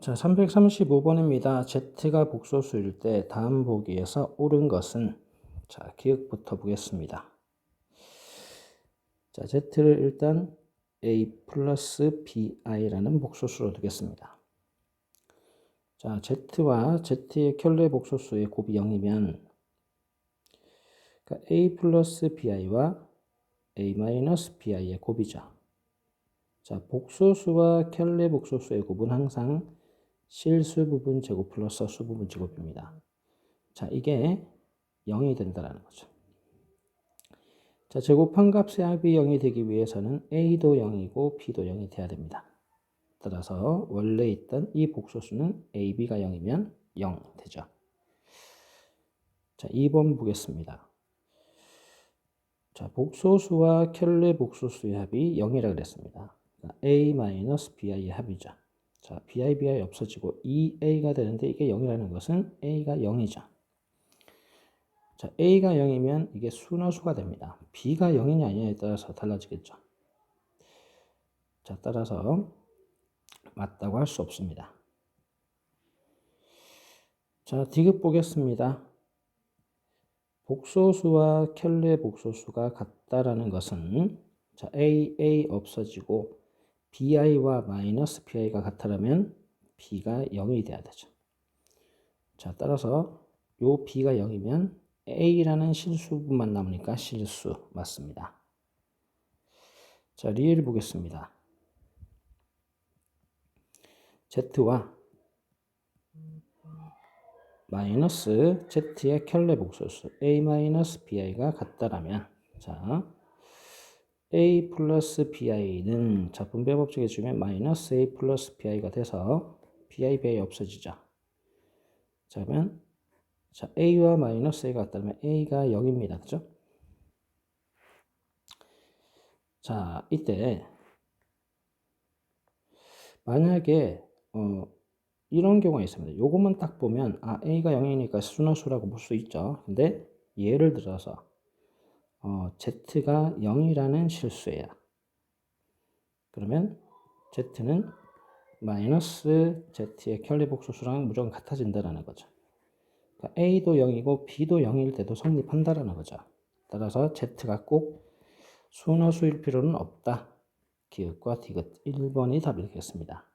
자, 335번입니다. Z가 복소수일 때 다음 보기에서 옳은 것은 자, 기억부터 보겠습니다. 자, Z를 일단 A 플러스 BI라는 복소수로 두겠습니다. 자, Z와 Z의 켤레 복소수의 곱이 0이면 그러니까 A 플러스 BI와 A 마이너스 BI의 곱이죠. 자, 복소수와 켤레 복소수의 곱은 항상 실수 부분 제곱 플러스 수 부분 제곱입니다. 자, 이게 0이 된다는 거죠. 자, 제곱한 값의 합이 0이 되기 위해서는 A도 0이고 B도 0이 돼야 됩니다. 따라서 원래 있던 이 복소수는 A, B가 0이면 0 되죠. 자, 2번 보겠습니다. 자, 복소수와 켤레 복소수의 합이 0이라 그랬습니다. A-BI의 합이죠. 자, bi, bi 없어지고 2a가 되는데 이게 0이라는 것은 a가 0이죠. 자, a가 0이면 이게 순화수가 됩니다. b가 0이냐 아니냐에 따라서 달라지겠죠. 자, 따라서 맞다고 할 수 없습니다. 자, 디귿 보겠습니다. 복소수와 켤레 복소수가 같다라는 것은 자, a, a 없어지고 bi와 마이너스 bi가 같다면 b가 0이 돼야 되죠. 자, 따라서 요 b가 0이면 a라는 실수분만 남으니까 실수 맞습니다. 자, 리을 보겠습니다. z와 마이너스 z의 켤레 복소수 a 마이너스 bi가 같다라면 자 a 플러스 bi는 자 분배 법칙에 주면 마이너스 a 플러스 bi가 돼서 bi, bi 없어지죠. 자 그러면 자 a와 마이너스 a가 같다면 a가 0입니다. 그죠? 자 이때 만약에 어, 이런 경우가 있습니다. 요것만 딱 보면 아 a가 0이니까 순화수라고 볼 수 있죠. 근데 예를 들어서 어, z가 0이라는 실수예요. 그러면 z는 마이너스 z의 켤레복소수랑 무조건 같아진다는 거죠. 그러니까 a도 0이고 b도 0일 때도 성립한다는 거죠. 따라서 z가 꼭 순화수일 필요는 없다. 기억과 디귿 1번이 답이 되겠습니다.